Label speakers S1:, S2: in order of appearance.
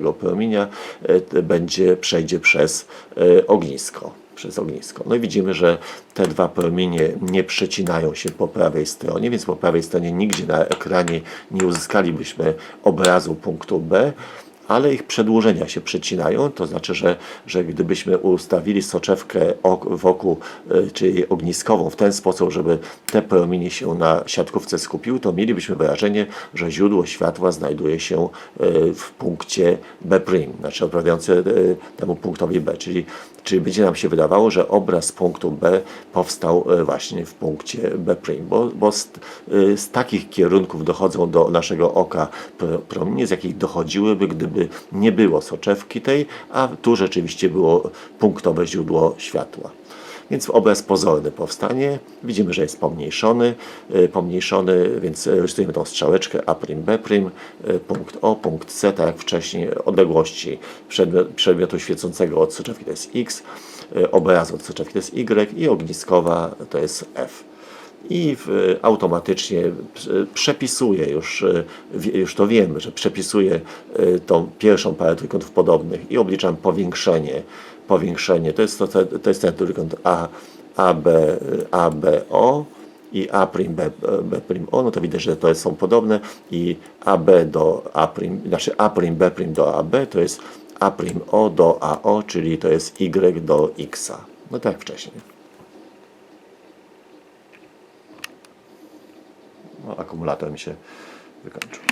S1: tego e, t- będzie, przejdzie przez e, ognisko. Przez ognisko. No i widzimy, że te dwa promienie nie przecinają się po prawej stronie, więc po prawej stronie nigdzie na ekranie nie uzyskalibyśmy obrazu punktu B, ale ich przedłużenia się przecinają, to znaczy, że, że gdybyśmy ustawili soczewkę ok- wokół, y, czyli ogniskową w ten sposób, żeby te promienie się na siatkówce skupiły, to mielibyśmy wrażenie, że źródło światła znajduje się y, w punkcie B', znaczy odpowiadające y, temu punktowi B, czyli, czyli będzie nam się wydawało, że obraz punktu B powstał y, właśnie w punkcie B', bo, bo z, z takich kierunków dochodzą do naszego oka pro- promienie, z jakich dochodziłyby, gdyby nie było soczewki tej, a tu rzeczywiście było punktowe źródło światła. Więc obraz pozorny powstanie. Widzimy, że jest pomniejszony, y, pomniejszony, więc rysujemy tą strzałeczkę A', B', y, punkt O, punkt C, tak jak wcześniej, odległości przedmiot, przedmiotu świecącego od soczewki to jest X, y, obrazu od soczewki to jest Y i ogniskowa to jest F i automatycznie prze- przepisuje, już, e, już to wiemy, że przepisuje e, tą pierwszą parę trójkątów podobnych i obliczam powiększenie. Powiększenie to jest, to, to, jest ten trójkąt A, AB, ABO i A', B, B'O, no to widać, że to są podobne i AB do A', znaczy A', B' do AB to jest A'O do AO, czyli to jest Y do X. No tak wcześniej. No, akumulator mi się wykończył.